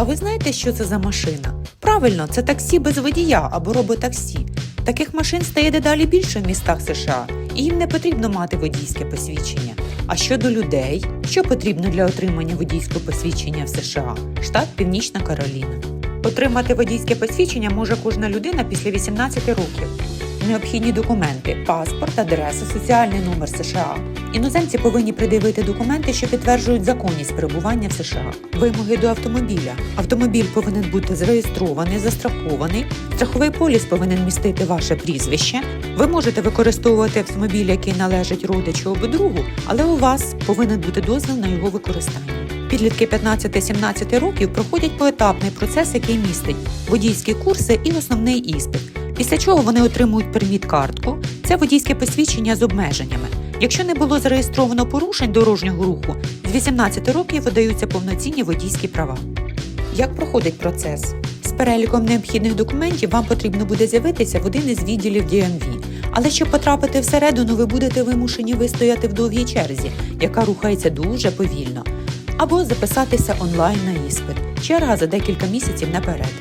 А ви знаєте, що це за машина? Правильно, це таксі без водія або роботаксі. Таких машин стає дедалі більше в містах США, і їм не потрібно мати водійське посвідчення. А щодо людей, що потрібно для отримання водійського посвідчення в США? Штат Північна Кароліна. Отримати водійське посвідчення може кожна людина після 18 років. Необхідні документи: паспорт, адреса, соціальний номер США. Іноземці повинні придивити документи, що підтверджують законність перебування в США. Вимоги до автомобіля. Автомобіль повинен бути зареєстрований, застрахований. Страховий поліс повинен містити ваше прізвище. Ви можете використовувати автомобіль, який належить родичу або другу, але у вас повинен бути дозвіл на його використання. Підлітки 15-17 років проходять поетапний процес, який містить водійські курси і основний іспит. Після чого вони отримують перміт-картку. Це водійське посвідчення з обмеженнями. Якщо не було зареєстровано порушень дорожнього руху, з 18 років видаються повноцінні водійські права. Як проходить процес? З переліком необхідних документів вам потрібно буде з'явитися в один із відділів DMV. Але щоб потрапити всередину, ви будете вимушені вистояти в довгій черзі, яка рухається дуже повільно, або записатися онлайн на іспит. Черга за декілька місяців наперед.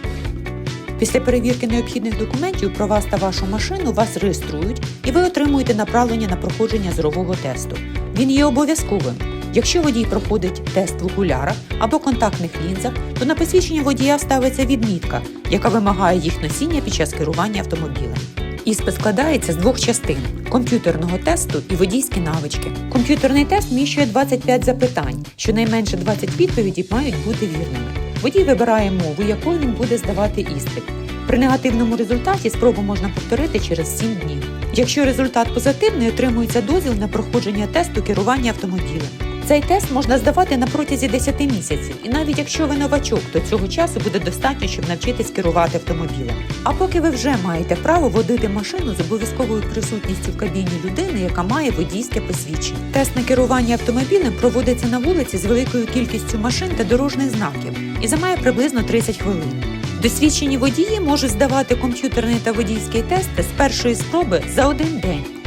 Після перевірки необхідних документів про вас та вашу машину вас реєструють і ви отримуєте направлення на проходження зорового тесту. Він є обов'язковим. Якщо водій проходить тест в окулярах або контактних лінзах, то на посвідчення водія ставиться відмітка, яка вимагає їх носіння під час керування автомобілем. Іспит складається з двох частин комп'ютерного тесту і водійські навички. Комп'ютерний тест вміщує 25 запитань, щонайменше 20 відповідей мають бути вірними. Водій вибирає мову, якою він буде здавати іспит. При негативному результаті спробу можна повторити через 7 днів. Якщо результат позитивний, отримується дозвіл на проходження тесту керування автомобілем. Цей тест можна здавати на протязі 10 місяців, і навіть якщо ви новачок, то цього часу буде достатньо, щоб навчитись керувати автомобілем. А поки ви вже маєте право водити машину з обов'язковою присутністю в кабіні людини, яка має водійське посвідчення. Тест на керування автомобілем проводиться на вулиці з великою кількістю машин та дорожніх знаків і займає приблизно 30 хвилин. Досвідчені водії можуть здавати комп'ютерний та водійський тести з першої спроби за один день.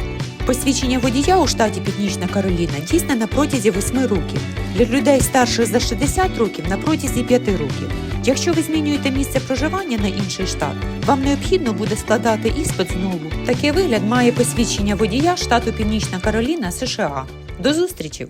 Посвідчення водія у штаті Північна Кароліна дійсне на протязі 8 років. Для людей старших за 60 років на протязі 5 років. Якщо ви змінюєте місце проживання на інший штат, вам необхідно буде складати іспит знову. Такий вигляд має посвідчення водія штату Північна Кароліна США. До зустрічі!